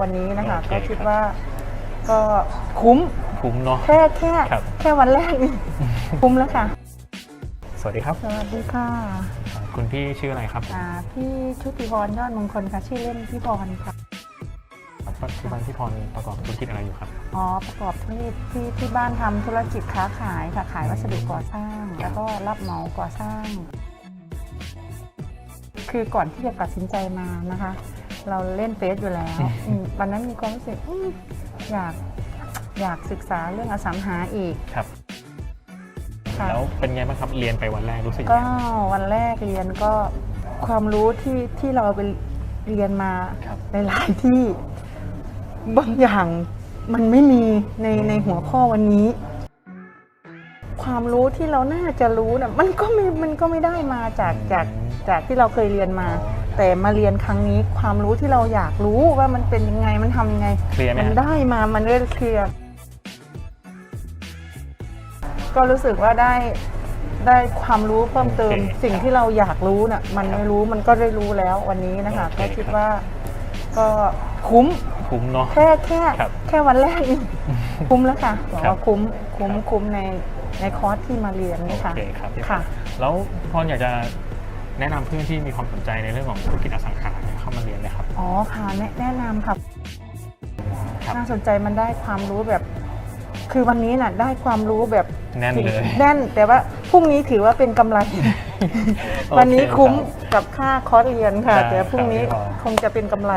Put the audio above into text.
วันนี้นะคะ โอเค ก็คิดว่าก็คุ้มคุ้มเนาะ แค่แค่ครับ แค่วันแรกนี่ คุ้มแล้วค่ะ สวัสดีครับสวัสดีค่ะคุณพี่ชื่ออะไรครับอ่าพี่ชุติพรยอดมงคลค่ะชื่อเล่นพี่พรค่ะ ปัจจุบันพี่พรประกอบธุรกิจอะไรอยู่ครับ อ๋อประกอบธุรกิจที่ที่บ้านทำธุรกิจค้าขายค่ะขายวัสดุก่อสร้าง แล้วก็รับเหมาก่อสร้าง คือก่อนที่จะตัดสินใจมานะคะ เราเล่นเฟซอยู่แล้วอืมวันนั้นมีความรู้สึกอืมอยากอยากศึกษาเรื่องอสังหาอีกครับ ค่ะ แล้วเป็นไงบ้างครับเรียนไปวันแรกรู้สึกยังก็ไง วันแรกเรียนก็ความรู้ที่ที่เราไปเรียนมาครับหลายๆที่บางอย่างมันไม่มีในในหัวข้อวันนี้ ความรู้ที่เราน่าจะรู้นะมันก็ไม่มันก็ไม่ได้มาจากจากจากที่เราเคยเรียนมา แต่มาเรียนครั้งนี้ความรู้ที่เราอยากรู้ว่ามันเป็นยังไงมันทำยังไงเคลียร์ไหมมันฮะได้มามันได้เคลียร์ก็รู้สึกว่าได้ได้ความรู้เพิ่มเติมสิ่งที่เราอยากรู้น่ะมันไม่รู้มันก็ได้รู้แล้ววันนี้นะคะก็คิดว่าก็คุ้ม คุ้มเนาะ แค่แค่ครับแค่วันแรกนี่คุ้มแล้วค่ะบอกครับว่าคุ้มคุ้มครับคุ้มในในคอร์สที่มาเรียนนี่ค่ะโอเคครับพี่พรค่ะ แล้วพี่พรอยากจะ แนะนำเพื่อนที่มีความสนใจในเรื่องของธุรกิจอสังหาเข้ามาเรียนเลยครับ อ๋อค่ะแนะแนะนำค่ะครับน่าสนใจมันได้ความรู้แบบ คือวันนี้น่ะได้ความรู้แบบแน่นเลยแน่นแต่ว่าพรุ่งนี้ถือว่าเป็นกำไรโอเควันนี้คุ้มครับกับค่าคอร์สเรียนค่ะ ได้แต่พรุ่งนี้ครับพี่พรคงจะเป็นกำไร